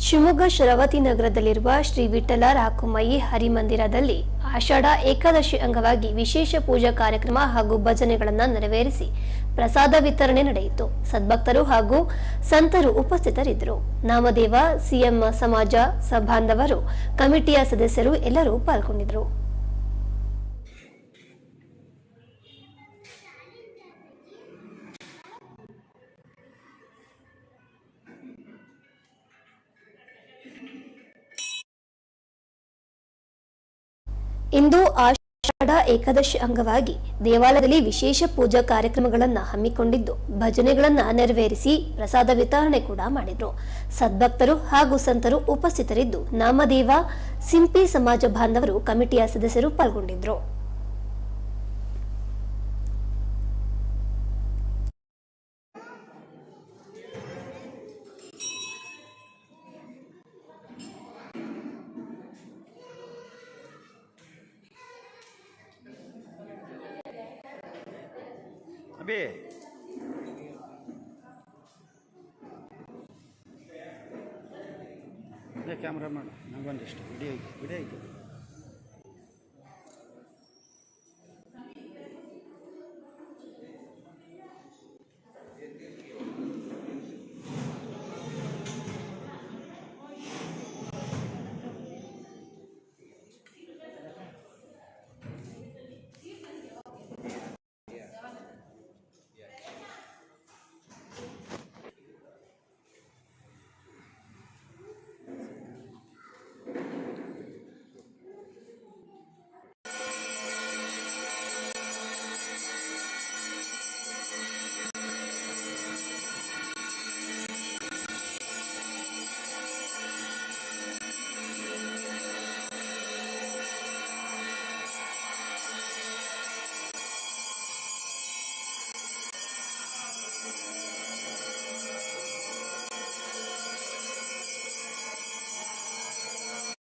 ಶಿವಮೊಗ್ಗ ಶರಾವತಿ ನಗರದಲ್ಲಿರುವ ಶ್ರೀ ವಿಠಲ ರಾಕುಮಯಿ ಹರಿಮಂದಿರದಲ್ಲಿ ಆಷಾಢ ಏಕಾದಶಿ ಅಂಗವಾಗಿ ವಿಶೇಷ ಪೂಜಾ ಕಾರ್ಯಕ್ರಮ ಹಾಗೂ ಭಜನೆಗಳನ್ನು ನೆರವೇರಿಸಿ ಪ್ರಸಾದ ವಿತರಣೆ ನಡೆಯಿತು. ಸದ್ಭಕ್ತರು ಹಾಗೂ ಸಂತರು ಉಪಸ್ಥಿತರಿದ್ದರು. ನಾಮದೇವ, ಸಿಎಂ ಸಮಾಜ ಸಭಾಂಧವರು, ಕಮಿಟಿಯ ಸದಸ್ಯರು ಎಲ್ಲರೂ ಪಾಲ್ಗೊಂಡಿದ್ದರು. ಇಂದು ಆಷಾಢ ಏಕಾದಶಿ ಅಂಗವಾಗಿ ದೇವಾಲಯದಲ್ಲಿ ವಿಶೇಷ ಪೂಜಾ ಕಾರ್ಯಕ್ರಮಗಳನ್ನು ಹಮ್ಮಿಕೊಂಡಿದ್ದು, ಭಜನೆಗಳನ್ನು ನೆರವೇರಿಸಿ ಪ್ರಸಾದ ವಿತರಣೆ ಕೂಡ ಮಾಡಿದ್ರು. ಸದ್ಭಕ್ತರು ಹಾಗೂ ಸಂತರು ಉಪಸ್ಥಿತರಿದ್ದು, ನಾಮದೇವ, ಸಿಂಪಿ ಸಮಾಜ ಬಾಂಧವರು ಕಮಿಟಿಯ ಸದಸ್ಯರು ಪಾಲ್ಗೊಂಡಿದ್ರು. ಅಭಿ ಕ್ಯಾಮ್ರಾ ಮಾಡು. ನಂಗೊಂದಿಷ್ಟು. ವಿಡಿಯೋ ವಿಡಿಯೋ ಐತೆ